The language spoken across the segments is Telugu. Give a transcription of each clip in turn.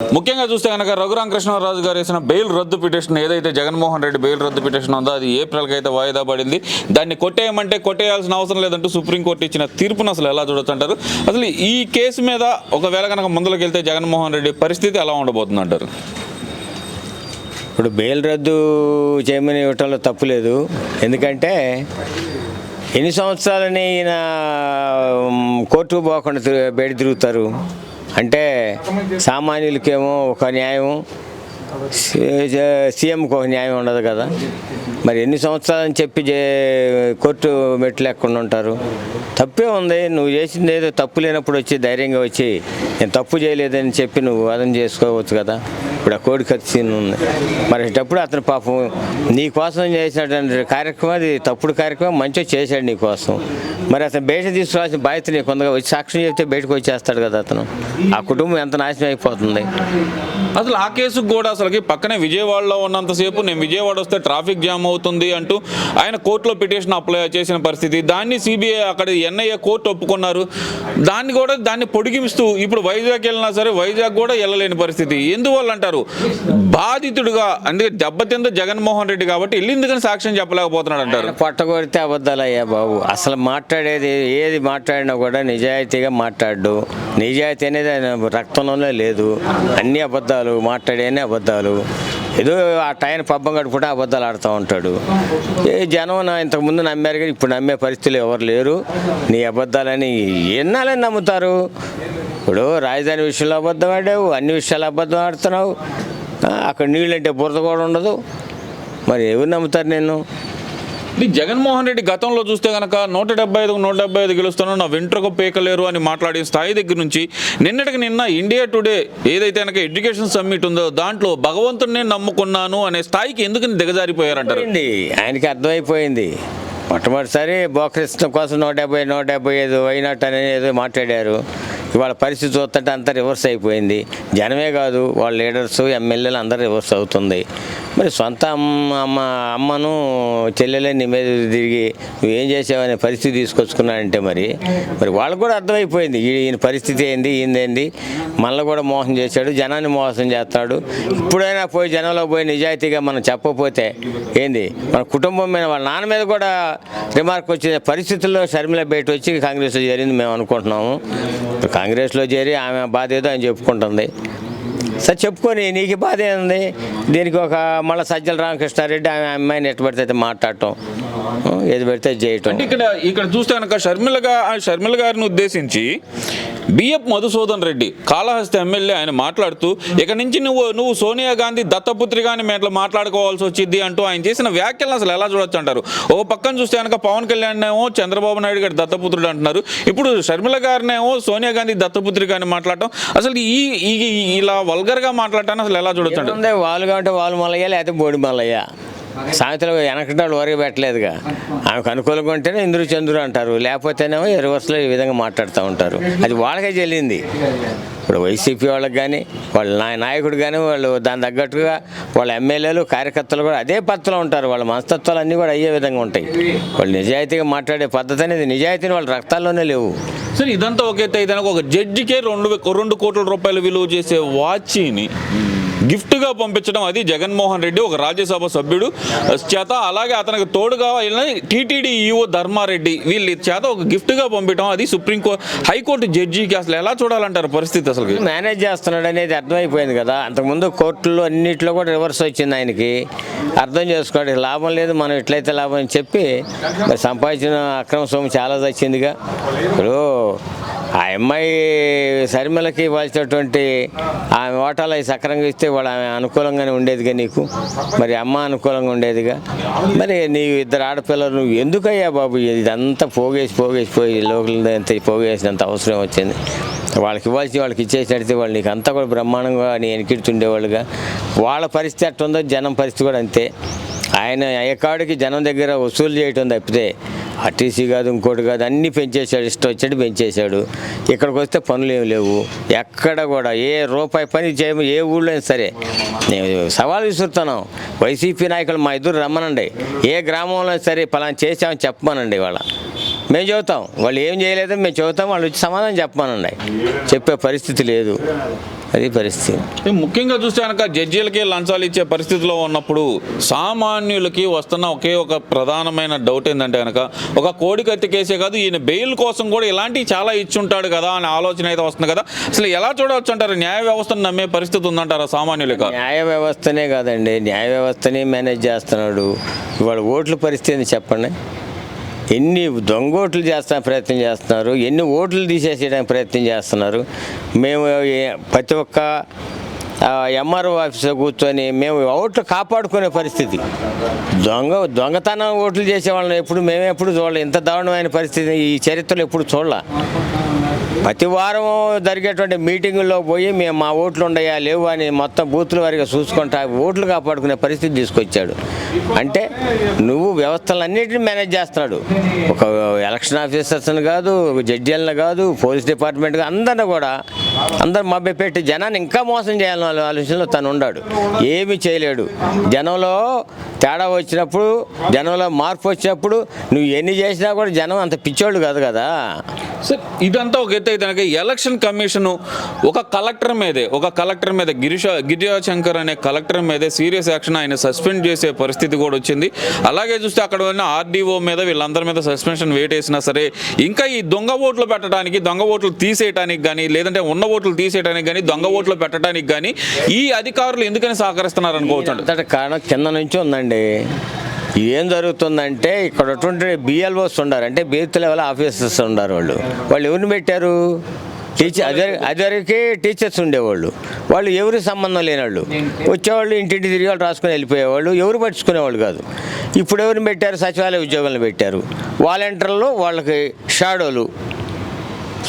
ముఖ్యంగా చూస్తే కనుక రఘురామకృష్ణరాజు గారు వేసిన బెయిల్ రద్దు పిటిషన్ ఏదైతే జగన్మోహన్ రెడ్డి బెయిల్ రద్దు పిటిషన్ ఉందో అది ఏప్రిల్కి అయితే వాయిదా పడింది. దాన్ని కొట్టేయమంటే కొట్టేయాల్సిన అవసరం లేదంటూ సుప్రీంకోర్టు ఇచ్చిన తీర్పును అసలు ఎలా చూడొచ్చు అసలు ఈ కేసు మీద ఒకవేళ కనుక ముందులోకి వెళ్తే జగన్మోహన్ రెడ్డి పరిస్థితి ఎలా ఉండబోతుంది అంటారు ఇప్పుడు బెయిల్ రద్దు చేయమని ఇవ్వటంలో తప్పులేదు ఎందుకంటే ఎన్ని సంవత్సరాలని ఈయన కోర్టు కోర్టుకు పోకుండా బయట తిరుగుతారు. అంటే సామాన్యులకేమో ఒక న్యాయం సీఎం ఒక న్యాయం ఉండదు కదా. మరి ఎన్ని సంవత్సరాలని చెప్పి కోర్టు మెట్లు లేకుండా ఉంటారు? తప్పే ఉంది. నువ్వు చేసింది ఏదో తప్పు లేనప్పుడు వచ్చి ధైర్యంగా వచ్చి నేను తప్పు చేయలేదని చెప్పి నువ్వు వాదన చేసుకోవచ్చు కదా. ఇప్పుడు ఆ కోడి ఖర్చు ఉంది. మరి అప్పుడు అతను పాపం నీ కోసం చేసినటువంటి కార్యక్రమం అది తప్పుడు కార్యక్రమం మంచిగా చేశాడు నీ కోసం. మరి అతను బయట తీసుకోవాల్సిన బాధ్యత నీకు ఉందిగా వచ్చి సాక్ష్యం చెప్తే బయటకు వచ్చేస్తాడు కదా అతను. ఆ కుటుంబం ఎంత నాశనం అయిపోతుంది? అసలు ఆ కేసుకు కూడా అసలుకి పక్కనే విజయవాడలో ఉన్నంతసేపు నేను విజయవాడ వస్తే ట్రాఫిక్ జామ్ అవుతుంది అంటూ ఆయన కోర్టులో పిటిషన్ అప్లై చేసిన పరిస్థితి. దాన్ని సిబిఐ అక్కడ ఎన్ఐఏ కోర్టు ఒప్పుకున్నారు. దాన్ని కూడా దాన్ని పొడిగిస్తూ ఇప్పుడు వైజాగ్ వెళ్ళినా సరే వైజాగ్ కూడా వెళ్ళలేని పరిస్థితి. ఎందువల్ల అంటారు? బాధితుడుగా అందుకే దెబ్బతింద జగన్మోహన్ రెడ్డి కాబట్టి వెళ్ళిందుకని సాక్ష్యం చెప్పలేకపోతున్నాడు అంటారు? పొట్టగొడితే అబద్ధాలయ్యా బాబు. అసలు మాట్లాడేది ఏది మాట్లాడినా కూడా నిజాయితీగా మాట్లాడు. నిజాయితీ అనేది ఆయన రక్తంలోనే లేదు. అన్ని అబద్ధాలు మాట్లాడేనే అబద్ధాలు ఏదో ఆ టైం పబ్బం గడుపుకుంటే అబద్ధాలు ఆడుతూ ఉంటాడు. ఏ జనం నా ఇంతకుముందు నమ్మారు కానీ ఇప్పుడు నమ్మే పరిస్థితులు ఎవరు లేరు. నీ అబద్ధాలని ఎన్నాలని నమ్ముతారు? ఇప్పుడు రాజధాని విషయంలో అబద్ధం ఆడావు అన్ని విషయాలు అబద్ధం ఆడుతున్నావు. అక్కడ నీళ్ళంటే బురద కూడా ఉండదు. మరి ఎవరు నమ్ముతారు నేను జగన్మోహన్ రెడ్డి గతంలో చూస్తే కనుక నూట డెబ్బై ఐదు నూట డెబ్బై ఐదు గెలుస్తున్నాను నా వెంట్రకు పేకలేరు అని మాట్లాడిన స్థాయి దగ్గర నుంచి నిన్నటికి నిన్న ఇండియా టుడే ఏదైతే కనుక ఎడ్యుకేషన్ సమ్మిట్ ఉందో దాంట్లో భగవంతుడిని నమ్ముకున్నాను అనే స్థాయికి ఎందుకు దిగజారిపోయారంటారు? అయిపోయింది ఆయనకి అర్థమైపోయింది. మొట్టమొదటిసారి బోకరిస్తం కోసం నూట డెబ్బై నూట డెబ్బై ఐదు అయినట్టు అనేది మాట్లాడారు. ఇవాళ పరిస్థితి చూస్తుంటే అంతా రివర్స్ అయిపోయింది. జనమే కాదు వాళ్ళ లీడర్స్ ఎమ్మెల్యేలు అందరూ రివర్స్ అవుతుంది. మరి సొంత అమ్మ అమ్మ అమ్మను చెల్లెలే నీ మీద తిరిగి నువ్వేం చేసావనే పరిస్థితి తీసుకొచ్చుకున్నాడంటే మరి మరి వాళ్ళకు కూడా అర్థమైపోయింది. ఈయన పరిస్థితి ఏంది ఈయనదేంది మనల్ని కూడా మోసం చేశాడు జనాన్ని మోసం చేస్తాడు. ఇప్పుడైనా పోయి జనంలో పోయి నిజాయితీగా మనం చెప్పకపోతే ఏంది? మన కుటుంబం మీద వాళ్ళ నాన్న మీద కూడా రిమార్క్ వచ్చిన పరిస్థితుల్లో షర్మిల బయట వచ్చి కాంగ్రెస్లో చేరింది మేము అనుకుంటున్నాము. కాంగ్రెస్లో చేరి ఆమె బాధ ఏదో చెప్పుకుంటుంది. సరే చెప్పుకొని నీకు బాధ ఏంది దీనికి ఒక మళ్ళీ సజ్జల రామకృష్ణారెడ్డి ఆమె అమ్మాయిని ఎట్టు పడితే అయితే మాట్లాడటం ఏది పెడితే చేయటం. ఇక్కడ ఇక్కడ చూస్తే కనుక షర్మిల ఆ షర్మిల గారిని ఉద్దేశించి బిఎఫ్ మధుసూదన్ రెడ్డి కాళహస్తి ఎమ్మెల్యే ఆయన మాట్లాడుతూ ఇక నుంచి నువ్వు నువ్వు సోనియా గాంధీ దత్తపుత్రిగా అని మేము మాట్లాడుకోవాల్సి వచ్చింది అంటూ ఆయన చేసిన వ్యాఖ్యలను అసలు ఎలా చూడొచ్చు అంటారు? ఓ పక్కన చూస్తే కనుక పవన్ కళ్యాణ్ ఏమో చంద్రబాబు నాయుడు గారి దత్తపుత్రుడు అంటున్నారు. ఇప్పుడు షర్మిల గారినేమో సోనియా గాంధీ దత్తపుత్రిక కానీ మాట్లాడటం అసలు ఈ ఈ- వల్గ వల్గర్గా మాట్లాడటాన్ని అసలు ఎలా చూడొచ్చు వాళ్ళు కాబట్టి వాళ్ళు ఉంటే మల్లయ్య లేకపోతే బోడి మల్లయ్య. సామెతలు వెనకటి వాళ్ళు వరకు పెట్టలేదుగా. ఆమెకు అనుకూలంగా ఉంటేనే ఇంద్రు చంద్రుడు అంటారు. లేకపోతేనేమో రివర్స్లో ఈ విధంగా మాట్లాడుతూ ఉంటారు. అది వాళ్ళకే చెల్లింది. ఇప్పుడు వైసీపీ వాళ్ళకి కానీ వాళ్ళ నాయకుడు కానీ వాళ్ళు దాని తగ్గట్టుగా వాళ్ళ ఎమ్మెల్యేలు కార్యకర్తలు కూడా అదే పద్ధతిలో ఉంటారు. వాళ్ళ మనస్తత్వాలు అన్నీ కూడా అయ్యే విధంగా ఉంటాయి. వాళ్ళు నిజాయితీగా మాట్లాడే పద్ధతి అనేది నిజాయితీని వాళ్ళ రక్తాల్లోనే లేవు. సరే ఇదంతా ఒక అయితే ఒక జడ్జికే రెండు రెండు కోట్ల రూపాయలు విలువ చేసే వాచిని గిఫ్ట్గా పంపించడం అది జగన్మోహన్ రెడ్డి ఒక రాజ్యసభ సభ్యుడు. చేత అలాగే అతనికి తోడుగా టీటీడీ ఈఓ ధర్మారెడ్డి వీళ్ళ చేత ఒక గిఫ్ట్గా పంపించడం అది సుప్రీంకోర్టు హైకోర్టు జడ్జికి అసలు ఎలా చూడాలంటారు పరిస్థితి అసలు మేనేజ్ చేస్తున్నాడు అనేది అర్థమైపోయింది కదా. అంతకుముందు కోర్టుల్లో అన్నింటిలో కూడా రివర్స్ వచ్చింది ఆయనకి. అర్థం చేసుకోండి లాభం లేదు మనం ఎట్లయితే లాభం అని చెప్పి సంపాదించిన అక్రమ సొమ్ము చాలా వచ్చిందిగా ఇప్పుడు ఆ అమ్మాయి శర్మిలకి ఇవ్వాల్సినటువంటి ఆమె ఓటాలు అవి సక్రంగా ఇస్తే వాళ్ళు ఆమె అనుకూలంగానే ఉండేదిగా నీకు? మరి అమ్మ అనుకూలంగా ఉండేదిగా? మరి నీ ఇద్దరు ఆడపిల్లలు నువ్వు ఎందుకయ్యా బాబు? ఇదంతా పోగేసి పోగేసి పోయి లోకల్ ఎంత పోగేసినంత అవసరం వచ్చింది. వాళ్ళకి ఇవ్వాల్సి వాళ్ళకి ఇచ్చేసినట్టు వాళ్ళు నీకు అంతా కూడా బ్రహ్మాండంగా నీ వెనకిడుతుండేవాళ్ళుగా. వాళ్ళ పరిస్థితి అట్టుందో జనం పరిస్థితి కూడా అంతే. ఆయన ఎక్కడికి జనం దగ్గర వసూలు చేయటం తప్పితే ఆర్టీసీ కాదు ఇంకోటి కాదు అన్నీ పెంచేశాడు ఇష్టం వచ్చాడు పెంచేశాడు. ఇక్కడికి వస్తే పనులు ఏమి లేవు. ఎక్కడ కూడా ఏ రూపాయి పని చేయము ఏ ఊళ్ళో అయినా సరే. నేను సవాల్ విసురుతున్నాం వైసీపీ నాయకులు మా ఇద్దరు రమ్మనండి. ఏ గ్రామంలో సరే పలానా చేసామని చెప్పమనండి వాళ్ళ మేము చెబుతాం. వాళ్ళు ఏం చేయలేదో మేము చెబుతాం. వాళ్ళు వచ్చి సమాధానం చెప్పమనండి. చెప్పే పరిస్థితి లేదు. అది పరిస్థితి. ముఖ్యంగా చూస్తే కనుక జడ్జీలకి లంచాలు ఇచ్చే పరిస్థితిలో ఉన్నప్పుడు సామాన్యులకి వస్తున్న ఒకే ఒక ప్రధానమైన డౌట్ ఏంటంటే కనుక ఒక కోడి కత్తి కేసే కాదు ఈయన బెయిల్ కోసం కూడా ఇలాంటివి చాలా ఇచ్చుంటాడు కదా అనే ఆలోచన అయితే వస్తుంది కదా. అసలు ఎలా చూడవచ్చు అంటారు? న్యాయ వ్యవస్థను నమ్మే పరిస్థితి ఉందంటారా సామాన్యులకి న్యాయ వ్యవస్థనే కాదండి. న్యాయ వ్యవస్థని మేనేజ్ చేస్తున్నాడు. ఇవాళ ఓట్ల పరిస్థితి చెప్పండి? ఎన్ని దొంగ ఓట్లు చేస్తా ప్రయత్నం చేస్తున్నారు ఎన్ని ఓట్లు తీసేసేయడానికి ప్రయత్నం చేస్తున్నారు మేము ప్రతి ఒక్క ఎంఆర్ఓ ఆఫీస్లో కూర్చొని మేము ఓట్లు కాపాడుకునే పరిస్థితి. దొంగ దొంగతనం ఓట్లు చేసే వాళ్ళని ఎప్పుడు మేము ఎప్పుడు చూడలే. ఇంత దారుణమైన పరిస్థితి ఈ చరిత్రలో ఎప్పుడు చూడలే. ప్రతి వారం జరిగేటువంటి మీటింగుల్లో పోయి మేము మా ఓట్లు ఉండయా లేవు అని మొత్తం బూతుల వారిగా చూసుకుంటా ఓట్లు కాపాడుకునే పరిస్థితి తీసుకొచ్చాడు. అంటే నువ్వు వ్యవస్థలన్నింటినీ మేనేజ్ చేస్తున్నాడు. ఒక ఎలక్షన్ ఆఫీసర్స్ని కాదు ఒక జడ్జీలను కాదు పోలీస్ డిపార్ట్మెంట్ అందరిని కూడా అందరు మభ్య పెట్టి జనాన్ని ఇంకా మోసం చేయాలన్న ఆలోచనలో తను ఉన్నాడు ఏమి చేయలేడు. జనంలో తేడా వచ్చినప్పుడు జనంలో మార్పు వచ్చినప్పుడు నువ్వు ఎన్ని చేసినా కూడా జనం అంత పిచ్చోళ్ళు కాదు కదా. సార్ ఇదంతా ఒక అయితే కనుక ఎలక్షన్ కమిషన్ ఒక కలెక్టర్ మీదే ఒక కలెక్టర్ మీద గిరిజ గిరిజాశంకర్ అనే కలెక్టర్ మీదే సీరియస్ యాక్షన్ ఆయన సస్పెండ్ చేసే పరిస్థితి కూడా వచ్చింది. అలాగే చూస్తే అక్కడ ఉన్న ఆర్డీఓ మీద వీళ్ళందరి మీద సస్పెన్షన్ వేటేసినా సరే ఇంకా ఈ దొంగ ఓట్లు పెట్టడానికి దొంగ ఓట్లు తీసేయడానికి కానీ లేదంటే ఉన్న ఓట్లు తీసేయడానికి కానీ దొంగ ఓట్లు పెట్టడానికి కానీ ఈ అధికారులు ఎందుకని సహకరిస్తున్నారు అనుకోవచ్చు కారణం కింద నుంచి ఉందండి. ఏం జరుగుతుందంటే ఇక్కడ ఉన్నటువంటి బిఎల్ఓస్ ఉండారు. అంటే బీత్ లెవెల్ ఆఫీసర్స్ ఉన్నారు వాళ్ళు. వాళ్ళు ఎవరిని పెట్టారు? టీచర్ అదే అదివరకే టీచర్స్ ఉండేవాళ్ళు. వాళ్ళు ఎవరి సంబంధం లేని వాళ్ళు వచ్చేవాళ్ళు ఇంటింటి తిరిగి వాళ్ళు రాసుకుని వెళ్ళిపోయేవాళ్ళు. ఎవరు పట్టించుకునేవాళ్ళు కాదు. ఇప్పుడు ఎవరిని పెట్టారు? సచివాలయ ఉద్యోగులను పెట్టారు. వాలంటీర్లు వాళ్ళకి షాడోలు.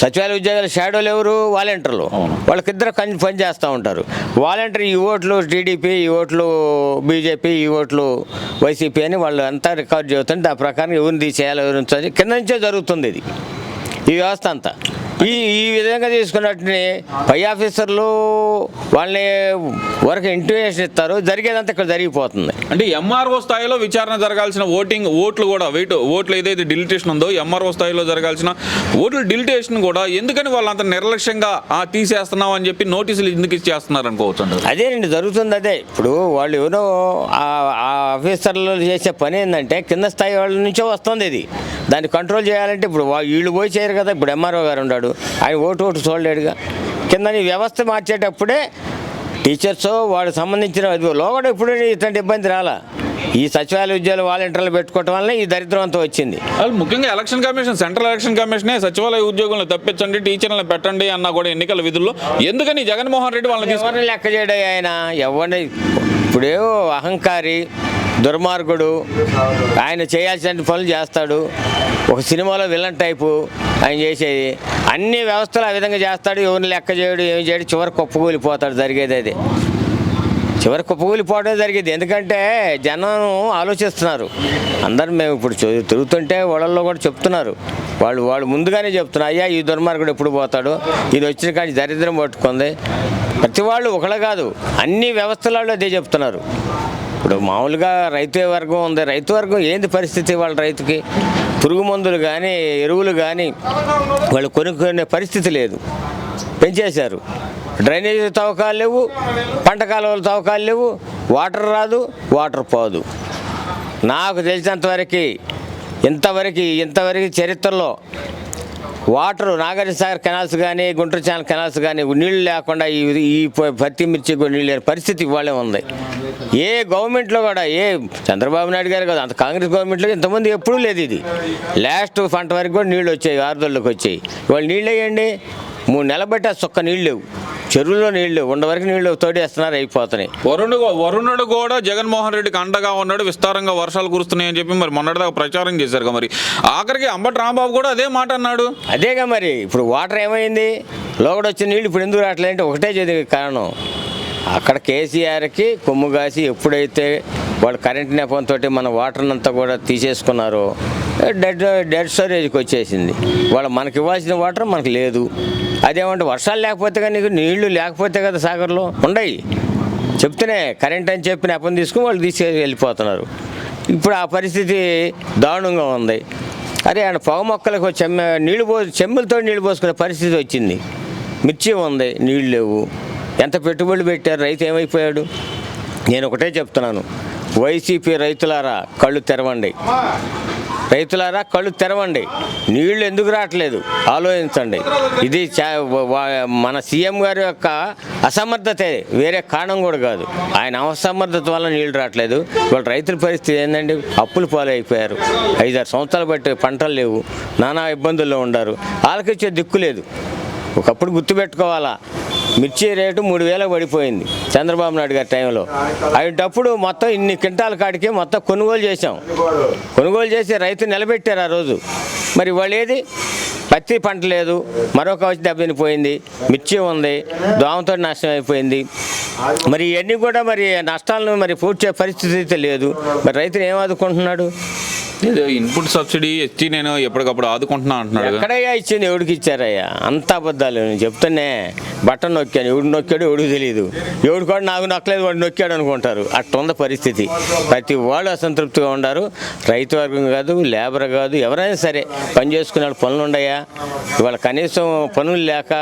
సచివాలయ ఉద్యోగాలు షాడోలు ఎవరు? వాలంటీర్లు. వాళ్ళకిద్దరు కన్ పని చేస్తూ ఉంటారు. వాలంటీర్ ఈ ఓట్లు టీడీపీ ఈ ఓట్లు బీజేపీ ఈ ఓట్లు వైసీపీ అని వాళ్ళు అంతా రికార్డ్ చేస్తుంటే దాని ప్రకారం ఎవరిని తీసేయాలి ఎవరిని కింద నుంచే జరుగుతుంది ఇది. ఈ వ్యవస్థ అంతా. ఈ ఈ విధంగా తీసుకున్నట్టు పై ఆఫీసర్లు వాళ్ళని వరకు ఇంటిమేషన్ ఇస్తారు. జరిగేదంతా ఇక్కడ జరిగిపోతుంది. అంటే ఎంఆర్ఓ స్థాయిలో విచారణ జరగాల్సిన ఓటింగ్ ఓట్లు కూడా వెయిట్ ఓట్లు ఏదైతే డిలిటేషన్ ఉందో ఎంఆర్ఓ స్థాయిలో జరగాల్సిన ఓట్లు డిలిటేషన్ కూడా ఎందుకని వాళ్ళంత నిర్లక్ష్యంగా ఆ తీసేస్తున్నాం అని చెప్పి నోటీసులు ఎందుకు ఇచ్చేస్తున్నారు అనుకోవచ్చు అదేనండి జరుగుతుంది అదే. ఇప్పుడు వాళ్ళు ఎవరో ఆఫీసర్లు చేసే పని ఏంటంటే కింద స్థాయి వాళ్ళ నుంచే వస్తుంది ఇది. దాన్ని కంట్రోల్ చేయాలంటే ఇప్పుడు వీళ్ళు పోయి చేయరు కదా. ఇప్పుడు ఎంఆర్ఓ గారు ఉన్నాడు. ఆయన ఓటు ఓటు చూడలేడుగా. కింద ఈ వ్యవస్థ మార్చేటప్పుడే టీచర్స్ వాడికి సంబంధించిన లోగడ ఎప్పుడు ఇట్లాంటి ఇబ్బంది రాలా. ఈ సచివాలయ ఉద్యోగాలు వాలంటీర్లు పెట్టుకోవటం వల్ల ఈ దరిద్రం అంతా వచ్చింది. ముఖ్యంగా ఎలక్షన్ కమిషన్ సెంట్రల్ ఎలక్షన్ కమిషనే సచివాలయ ఉద్యోగులను తప్పించండి టీచర్లను పెట్టండి అన్న కూడా ఎన్నికల విధుల్లో ఎందుకని జగన్మోహన్ రెడ్డి వాళ్ళని ఎవరిని లెక్క చేయడం ఆయన? ఎవరిని? ఇప్పుడేవో అహంకారి దుర్మార్గుడు ఆయన చేయాల్సిన పనులు చేస్తాడు. ఒక సినిమాలో విలన్ టైపు ఆయన చేసేది. అన్ని వ్యవస్థలు ఆ విధంగా చేస్తాడు. ఎవరిని లెక్క చేయడు ఏమి చేయడు. చివరి కుప్పకూలిపోతాడు జరిగేది అది. చివరి కుప్పకూలిపోవడం జరిగేది. ఎందుకంటే జనం ఆలోచిస్తున్నారు. అందరు మేము ఇప్పుడు చూ- తిరుగుతుంటే వాళ్ళల్లో కూడా చెప్తున్నారు. వాళ్ళు వాళ్ళు ముందుగానే చెప్తున్నారు. అయ్యా ఈ దుర్మార్గుడు ఎప్పుడు పోతాడు? ఇది వచ్చిన కానీ దరిద్రం పట్టుకుంది. ప్రతి వాళ్ళు ఒకళ్ళు కాదు. అన్ని వ్యవస్థలలో అదే చెప్తున్నారు. ఇప్పుడు మామూలుగా రైతు వర్గం ఉంది. రైతు వర్గం ఏంది పరిస్థితి వాళ్ళ రైతుకి? పురుగు మందులు కానీ ఎరువులు కానీ వాళ్ళు కొనుక్కునే పరిస్థితి లేదు. పెంచేశారు. డ్రైనేజ్ తవ్వకాలు లేవు పంట కాలువల తవ్వకాలు లేవు వాటర్ రాదు వాటర్ పోదు. నాకు తెలిసినంతవరకు ఇంతవరకు ఇంతవరకు చరిత్రలో వాటర్ నాగార్జున సాగర్ కెనాల్స్ కానీ గుంటూరు ఛానల్ కెనాల్స్ కానీ నీళ్ళు లేకుండా ఈ ఈ పత్తి మిర్చి నీళ్ళు లేని పరిస్థితి ఇవాళే ఉంది. ఏ గవర్నమెంట్లో కూడా ఏ చంద్రబాబు నాయుడు గారు కాదు అంత కాంగ్రెస్ గవర్నమెంట్లో ఇంతమంది ఎప్పుడూ లేదు ఇది. లాస్ట్ పంట వరకు కూడా నీళ్ళు వచ్చాయి ఆరుదళ్ళకి వచ్చాయి. ఇవాళ నీళ్ళు వేయండి మూడు నెలలు బట్టి ఆ చొక్క నీళ్ళు లేవు. చెరువులో నీళ్ళు లేవు ఉండ వరకు నీళ్ళు తోడేస్తున్నారు అయిపోతున్నాయి. వరుణుడు వరుణుడు కూడా జగన్మోహన్ రెడ్డికి అండగా ఉన్నాడు విస్తారంగా వర్షాలు కురుస్తున్నాయని చెప్పి మరి మొన్నటిదాకా ప్రచారం చేశారు మరి. ఆఖరికి అంబటి రాంబాబు కూడా అదే మాట అన్నాడు. అదేగా మరి ఇప్పుడు వాటర్ ఏమైంది? లోగడ వచ్చిన నీళ్ళు ఇప్పుడు ఎందుకు రావట్లేదంటే ఒకటే కారణం. అక్కడ కేసీఆర్కి కొమ్ము కాసి ఎప్పుడైతే వాళ్ళు కరెంట్ నెపంతో మన వాటర్ని అంతా కూడా తీసేసుకున్నారో. డెడ్ డెడ్ స్టోరేజ్కి వచ్చేసింది. వాళ్ళు మనకి ఇవ్వాల్సిన వాటర్ మనకు లేదు. అదేమంటే వర్షాలు లేకపోతే కానీ నీకు నీళ్ళు లేకపోతే కదా సాగర్లో? ఉండయి. చెప్తేనే కరెంట్ అని చెప్పి నెపం తీసుకుని వాళ్ళు తీసుకెళ్ళి వెళ్ళిపోతున్నారు. ఇప్పుడు ఆ పరిస్థితి దారుణంగా ఉంది. అరే ఆయన పొగ మొక్కలకు చెమ్మె నీళ్ళు పో చెమ్ములతో నీళ్ళు పోసుకునే పరిస్థితి వచ్చింది. మిర్చి ఉంది నీళ్ళు లేవు. ఎంత పెట్టుబడులు పెట్టారు? రైతు ఏమైపోయాడు? నేను ఒకటే చెప్తున్నాను. వైసీపీ రైతులారా కళ్ళు తెరవండి. రైతులారా కళ్ళు తెరవండి. నీళ్ళు ఎందుకు రావట్లేదు? ఆలోచించండి. ఇది చా- వా- మన సీఎం గారి యొక్క అసమర్థతే వేరే కారణం కూడా కాదు. ఆయన అసమర్థత వల్ల నీళ్ళు రావట్లేదు. వాళ్ళ రైతుల పరిస్థితి ఏంటండి అప్పులు పాలైపోయారు. ఐదారు సంవత్సరాలు బట్టి పంటలు లేవు. నానా ఇబ్బందుల్లో ఉండారు వాళ్ళకిచ్చే దిక్కు లేదు. ఒకప్పుడు గుర్తుపెట్టుకోవాలా? మిర్చి రేటు మూడు వేలకు పడిపోయింది చంద్రబాబు నాయుడు గారి టైంలో. అయ్యేటప్పుడు మొత్తం ఇన్ని క్వింటాల కాడికి మొత్తం కొనుగోలు చేశాం. కొనుగోలు చేసి రైతు నిలబెట్టారు ఆ రోజు. మరి వాళ్ళు ఏది? పత్తి పంట లేదు మరొక వచ్చి దెబ్బతినిపోయింది మిర్చి ఉంది దోమతో నాశనం అయిపోయింది. మరి ఇవన్నీ కూడా మరి నష్టాలను మరి పూడ్చే పరిస్థితి అయితే లేదు. మరి రైతులు ఏం ఆదుకుంటున్నాడు? ఇన్పుట్ సబ్సిడీ ఇచ్చి నేను ఎప్పటికప్పుడు ఆదుకుంటున్నా అంటున్నాడు. ఎక్కడయ్యా ఇచ్చింది? ఎవడికి ఇచ్చారయ్యా? అంత అబద్ధాలు. నేను చెప్తానే బట్టన్ నొక్కాను. ఎవడు నొక్కాడు ఎవడికి తెలియదు ఎవడు కూడా నాకు నొక్కలేదు వాడు నొక్కాడు అనుకుంటారు. అట్లా ఉంది పరిస్థితి. ప్రతి వాళ్ళు అసంతృప్తిగా ఉండారు. రైతు వర్గం కాదు లేబర్ కాదు ఎవరైనా సరే పని చేసుకునే వాళ్ళు పనులు ఉండయా ఇవాళ కనీసం పనులు లేక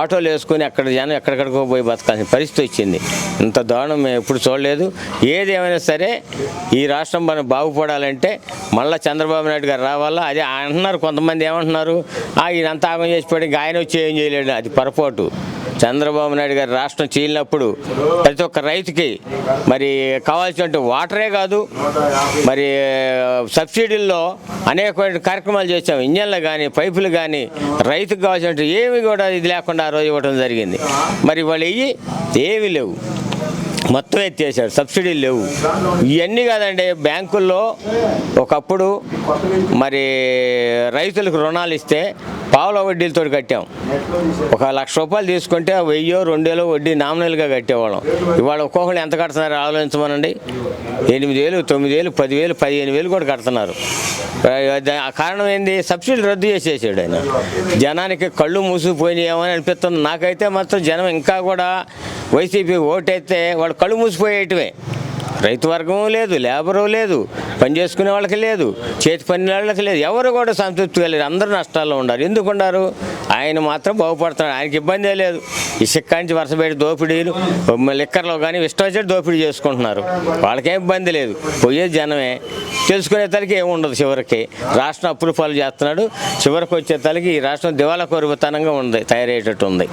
ఆటోలు వేసుకొని అక్కడ జనం ఎక్కడెక్కడికో పోయి బతకాల్సిన పరిస్థితి వచ్చింది. ఇంత దారుణం మేము ఎప్పుడు చూడలేదు. ఏది ఏమైనా సరే ఈ రాష్ట్రం మనం బాగుపడాలంటే మళ్ళీ చంద్రబాబు నాయుడు గారు రావాలా? అదే అంటున్నారు కొంతమంది ఏమంటున్నారు? "ఆ, ఈయన ఆగం చేసిపోయాడు ఇంకా ఆయన వచ్చి ఏం చేయలేడు. అది పొరపాటు. చంద్రబాబు నాయుడు గారు రాష్ట్రం చేయనప్పుడు ప్రతి ఒక్క రైతుకి మరి కావాల్సినటువంటి వాటరే కాదు. మరి సబ్సిడీల్లో అనేకమైన కార్యక్రమాలు చేసాం ఇంజన్లు కానీ పైపులు కానీ రైతుకు కావాల్సినట్టు ఏమి కూడా ఇది లేకుండా ఆ రోజు ఇవ్వడం జరిగింది. మరి వాళ్ళు ఇవి ఏమీ లేవు. మొత్తం ఎత్తేసాడు. సబ్సిడీలు లేవు. ఇవన్నీ కాదండి బ్యాంకుల్లో ఒకప్పుడు మరి రైతులకు రుణాలు ఇస్తే పావుల వడ్డీలతో కట్టాం. ఒక లక్ష రూపాయలు తీసుకుంటే వెయ్యో రెండేలో వడ్డీ నామినల్గా కట్టేవాళ్ళం. ఇవాళ ఒక్కొక్కరు ఎంత కడుతున్నారు ఆలోచించమనండి? ఎనిమిది వేలు తొమ్మిది వేలు పదివేలు పదిహేను వేలు కూడా కడుతున్నారు. ఆ కారణం ఏంది? సబ్సిడీ రద్దు చేసేసాడు ఆయన. జనానికి కళ్ళు మూసిపోయినాయేమో అని అనిపిస్తుంది. నాకైతే మాత్రం జనం ఇంకా కూడా వైసీపీ ఓటైతే వాడు కళ్ళు మూసిపోయేయటమే రైతు వర్గం లేదు లేబరు లేదు పని చేసుకునే వాళ్ళకి లేదు చేతి పని వాళ్ళకి లేదు. ఎవరు కూడా సంతృప్తిగా లేరు. అందరూ నష్టాల్లో ఉన్నారు. ఎందుకు ఉన్నారు? ఆయన మాత్రం బాగుపడుతున్నాడు. ఆయనకి ఇబ్బందే లేదు. ఇసుక నుంచి వరుసపెట్టి దోపిడీలు లిక్కర్లో కానీ ఇష్టం వచ్చేది దోపిడీ చేసుకుంటున్నారు. వాళ్ళకేం ఇబ్బంది లేదు. పోయేది జనమే. తెలుసుకునే తలకి ఏముండదు చివరికి. రాష్ట్రం అప్పులు పాలు చేస్తున్నాడు. చివరికి వచ్చే తలకి ఈ రాష్ట్రం దివాలా కోరుతనంగా ఉంది తయారయ్యేటట్టు ఉంది.